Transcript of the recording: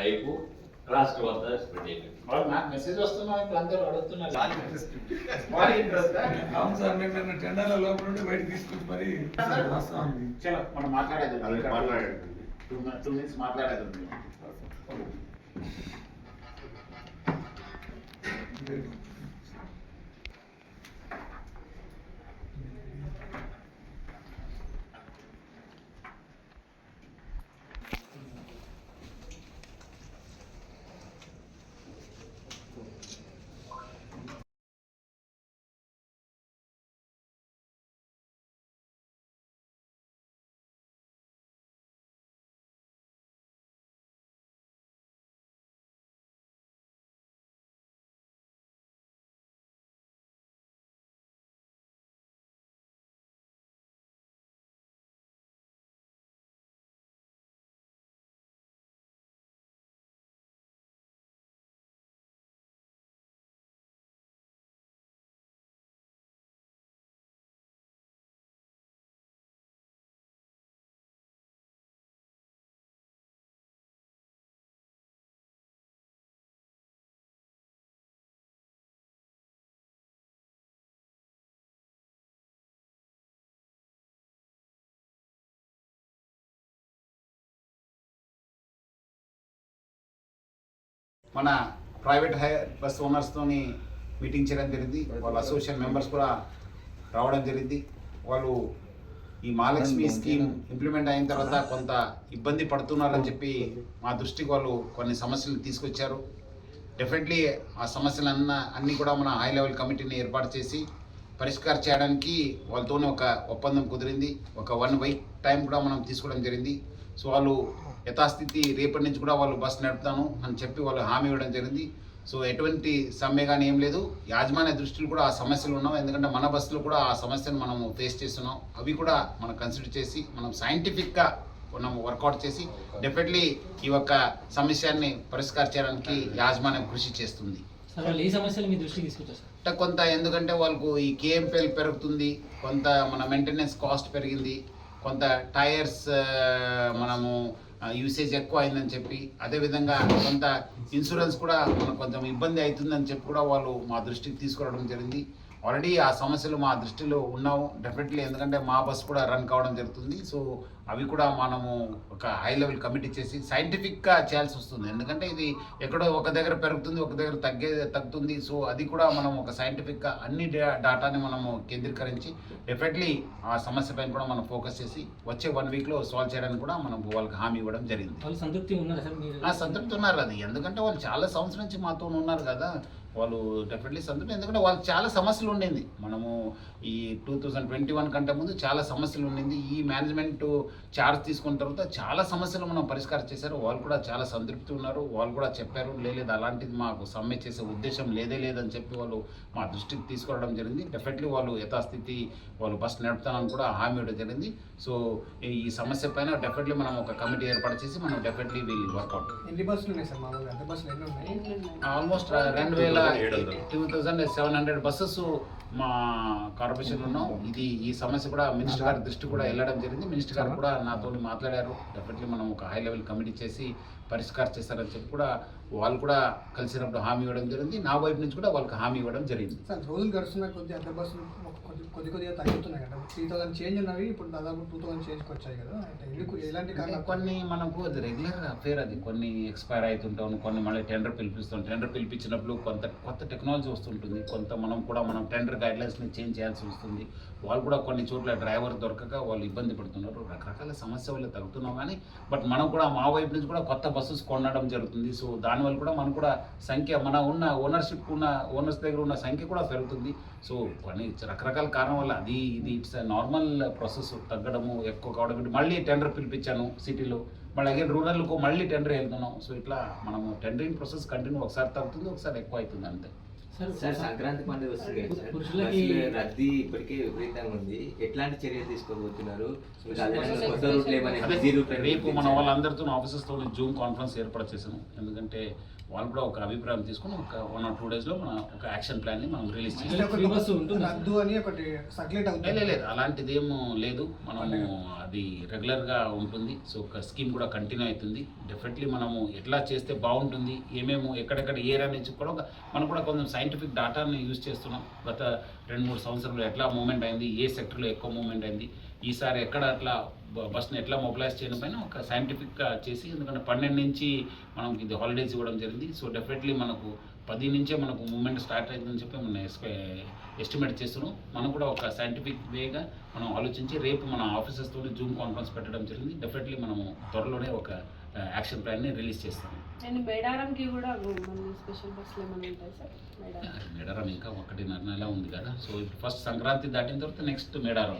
Hype రాష్ట్రం అంతా spread అయిపోయింది. వాళ్ళు నాకు మెసేజ్ వస్తున్నా ఇప్పుడు అందరూ అడుగుతున్నారు. అవును సార్ మేము నిన్న టెండర్ల లోపల నుండి బయటకు తీసుకొచ్చి మరి వాస్తవానికి చలో మనం మాట్లాడేది అదే మాట్లాడండి. టూ టూ మినిట్స్ మాట్లాడేది ఉంది. మన ప్రైవేట్ హై బస్ ఓనర్స్తోని మీటింగ్ చేయడం జరిగింది. వాళ్ళ అసోసియేషన్ మెంబర్స్ కూడా రావడం జరిగింది. వాళ్ళు ఈ మహాలక్ష్మి స్కీమ్ ఇంప్లిమెంట్ అయిన తర్వాత కొంత ఇబ్బంది పడుతున్నారని చెప్పి మా దృష్టికి వాళ్ళు కొన్ని సమస్యలు తీసుకొచ్చారు. డెఫినెట్లీ ఆ సమస్యలన్న అన్నీ కూడా మన హై లెవెల్ కమిటీని ఏర్పాటు చేసి పరిష్కారం చేయడానికి వాళ్ళతోనే ఒక ఒప్పందం కుదిరింది. ఒక వన్ వీక్ టైం కూడా మనం తీసుకోవడం జరిగింది. సో వాళ్ళు యథాస్థితి రేపటి నుంచి కూడా వాళ్ళు బస్సు నడుపుతాను అని చెప్పి వాళ్ళు హామీ ఇవ్వడం జరిగింది. సో ఎటువంటి సమ్మె కానీ ఏం లేదు. యాజమాన్య దృష్టిలో కూడా ఆ సమస్యలు ఉన్నాం. ఎందుకంటే మన బస్సులో కూడా ఆ సమస్యను మనము ఫేస్ చేస్తున్నాం. అవి కూడా మనం కన్సిడర్ చేసి మనం సైంటిఫిక్గా మనం వర్కౌట్ చేసి డెఫినెట్లీ ఈ యొక్క సమస్యని పరిష్కారం చేయడానికి యాజమాన్యం కృషి చేస్తుంది. సార్ వాళ్ళు ఈ సమస్యలు మీ దృష్టికి తీసుకొచ్చారు సార్? అంటే కొంత ఎందుకంటే వాళ్ళకు ఈ కేఎంపీఎల్ పెరుగుతుంది. కొంత మన మెయింటెనెన్స్ కాస్ట్ పెరిగింది. కొంత టైర్స్ మనము యూసేజ్ ఎక్కువ అయిందని చెప్పి అదేవిధంగా కొంత ఇన్సూరెన్స్ కూడా మనకు కొంచెం ఇబ్బంది అవుతుందని చెప్పి కూడా వాళ్ళు మా దృష్టికి తీసుకురావడం జరిగింది. ఆల్రెడీ ఆ సమస్యలు మా దృష్టిలో ఉన్నాము డెఫినెట్లీ ఎందుకంటే మా బస్ కూడా రన్ కావడం జరుగుతుంది. సో అవి కూడా మనము ఒక హై లెవెల్ కమిటీ చేసి సైంటిఫిక్గా చేయాల్సి వస్తుంది. ఎందుకంటే ఇది ఎక్కడో ఒక దగ్గర పెరుగుతుంది ఒక దగ్గర తగ్గే తగ్గుతుంది. సో అది కూడా మనం ఒక సైంటిఫిక్గా అన్ని డా- డాటాని మనము కేంద్రీకరించి డెఫినెట్లీ ఆ సమస్య పైన కూడా మనం ఫోకస్ చేసి వచ్చే వన్ వీక్లో సాల్వ్ చేయడానికి కూడా మనం వాళ్ళకి హామీ ఇవ్వడం జరిగింది. వాళ్ళు సంతృప్తి ఉన్నారా సంతృప్తి ఉన్నారు అది. ఎందుకంటే వాళ్ళు చాలా సంవత్సరం నుంచి మాతో ఉన్నారు కదా. వాళ్ళు డెఫినెట్లీ సంతృప్తి ఎందుకంటే వాళ్ళకి చాలా సమస్యలు ఉండింది. మనము ఈ టూ థౌజండ్ ట్వంటీ వన్ కంటే ముందు చాలా సమస్యలు ఉండింది. ఈ మేనేజ్మెంట్ చార్జ్ తీసుకున్న తర్వాత చాలా సమస్యలు మనం పరిష్కారం చేశారు. వాళ్ళు కూడా చాలా సంతృప్తి ఉన్నారు. వాళ్ళు కూడా చెప్పారు లేదు అలాంటిది మాకు సమ్మె చేసే ఉద్దేశం లేదే లేదని చెప్పి వాళ్ళు మా దృష్టికి తీసుకురావడం జరిగింది. డెఫినెట్లీ వాళ్ళు యథాస్థితి వాళ్ళు బస్ నడుపుతానని కూడా హామీ ఇవ్వడం జరిగింది. సో ఈ సమస్య పైన డెఫినెట్లీ మనం ఒక కమిటీ ఏర్పాటు చేసి మనం డెఫినెట్లీ వీల్ వర్కౌట్ ఎన్ని బస్సులు ఉన్నాయి సార్? ఆల్మోస్ట్ రెండు వేల. Two thousand seven hundred buses మా కార్పొరేషన్ ఉన్నాం. ఇది ఈ సమస్య కూడా మినిస్టర్ గారి దృష్టి కూడా వెళ్ళడం జరిగింది. మినిస్టర్ గారు కూడా నాతో మాట్లాడారు. డెఫినెట్లీ మనం ఒక హై లెవెల్ కమిటీ చేసి పరిష్కారం చేస్తారని చెప్పి కూడా వాళ్ళు కూడా కలిసినప్పుడు హామీ ఇవ్వడం జరిగింది. నా వైపు నుంచి కూడా వాళ్ళకి హామీ ఇవ్వడం జరిగింది. సార్ రోజులు గడుస్తున్న కొద్ది ఎంత బస్సులు కొద్ది కొద్ది కొద్దిగా తగ్గుతున్నాయి కదా. త్రీ థౌసండ్ చేంజ్ ఉన్నవి ఇప్పుడు దాదాపు టూ థౌసండ్ చేంజ్కి వచ్చాయి కదా. అంటే ఎందుకు ఎలాంటి కొన్ని మనకు అది రెగ్యులర్ అఫేర్ అది. కొన్ని ఎక్స్పైర్ అవుతుంటాం కొన్ని మళ్ళీ టెండర్ పిలిపిస్తాం టెండర్ పిలిపించినప్పుడు కొంత కొత్త టెక్నాలజీ వస్తుంటుంది. కొంత మనం కూడా మనం టెండర్ గైడ్లైన్స్ని చేంజ్ చేయాల్సి వస్తుంది. వాళ్ళు కూడా కొన్ని చోట్ల డ్రైవర్ దొరకక వాళ్ళు ఇబ్బంది పడుతున్నారు. రకరకాల సమస్య వల్ల తగ్గుతున్నాం కానీ బట్ మనం కూడా మా వైపు నుంచి కూడా కొత్త బస్సెస్ కొనడం జరుగుతుంది. సో దానివల్ల కూడా మనం కూడా సంఖ్య మన ఉన్న ఓనర్షిప్ ఉన్న ఓనర్స్ దగ్గర ఉన్న సంఖ్య కూడా పెరుగుతుంది. సో కొన్ని రకరకాల కారణం వల్ల అది ఇది ఇట్స్ నార్మల్ ప్రాసెస్ తగ్గడము ఎక్కువ కావడం. మళ్ళీ టెండర్ పిలిపించాను సిటీలో. మళ్ళీ అగైన్ రూరల్కు మళ్ళీ టెండర్ వెళ్తున్నాం. సో ఇట్లా మనము టెండరింగ్ ప్రాసెస్ కంటిన్యూ ఒకసారి తగ్గుతుంది ఒకసారి ఎక్కువ అవుతుంది అంతే. సార్ సంక్రాంతి పండుగ వస్తుంది పురుషులకి రద్దీ ఇప్పటికే విపరీతంగా ఉంది. ఎట్లాంటి చర్యలు తీసుకోబోతున్నారు? రేపు మన వాళ్ళందరితో ఆఫీసెస్తో జూమ్ కాన్ఫరెన్స్ ఏర్పాటు చేసాము ఎందుకంటే వాళ్ళు కూడా ఒక అభిప్రాయం తీసుకొని ఒక వన్ ఆర్ టూ డేస్లో మన ఒక యాక్షన్ ప్లాన్ని మనం రిలీజ్ అంటే చేస్తాం ఒకటి ఫ్రీ బస్సు ఉంటుందా? రద్దు అని ఒకటి సర్క్యులేట్ లే, అవుతుంది. లే, లేదు అలాంటిది ఏం లేదు. మనము అది రెగ్యులర్గా ఉంటుంది. సో ఒక స్కీమ్ కూడా కంటిన్యూ అవుతుంది. డెఫినెట్లీ మనము ఎట్లా చేస్తే బాగుంటుంది? ఏమేమో ఎక్కడెక్కడ ఏరియా నుంచి కూడా మనం కూడా కొంచెం సైంటిఫిక్ డాటాని యూజ్ చేస్తున్నాం. గత రెండు మూడు సంవత్సరాలు ఎట్లా మూమెంట్ అయింది ఏ సెక్టర్లో ఎక్కువ మూమెంట్ అయింది ఈసారి ఎక్కడ అట్లా బస్ని ఎట్లా మొబిలైజ్ చేయడం పైన ఒక సైంటిఫిక్గా చేసి ఎందుకంటే పన్నెండు నుంచి మనం ఇది హాలిడేస్ ఇవ్వడం జరిగింది. సో డెఫినెట్లీ మనకు పది నుంచే మనకు మూమెంట్ స్టార్ట్ అవుతుందని చెప్పి మనం ఎస్టిమేట్ చేస్తున్నాం. మనం కూడా ఒక సైంటిఫిక్ వేగా మనం ఆలోచించి రేపు మన ఆఫీసెస్తో జూమ్ కాన్ఫరెన్స్ పెట్టడం జరిగింది. డెఫినెట్లీ మనము త్వరలోనే ఒక యాక్షన్ ప్లాన్ని రిలీజ్ చేస్తాం అండ్ మేడారంకి కూడా మళ్ళీ స్పెషల్ బస్సులు ఏమైనా ఉంటాయి సార్? మేడారం. మేడారం ఇంకా ఒకటిన్నర నెల ఉంది కదా. సో ఫస్ట్ సంక్రాంతి దాటిన తర్వాత నెక్స్ట్ మేడారం.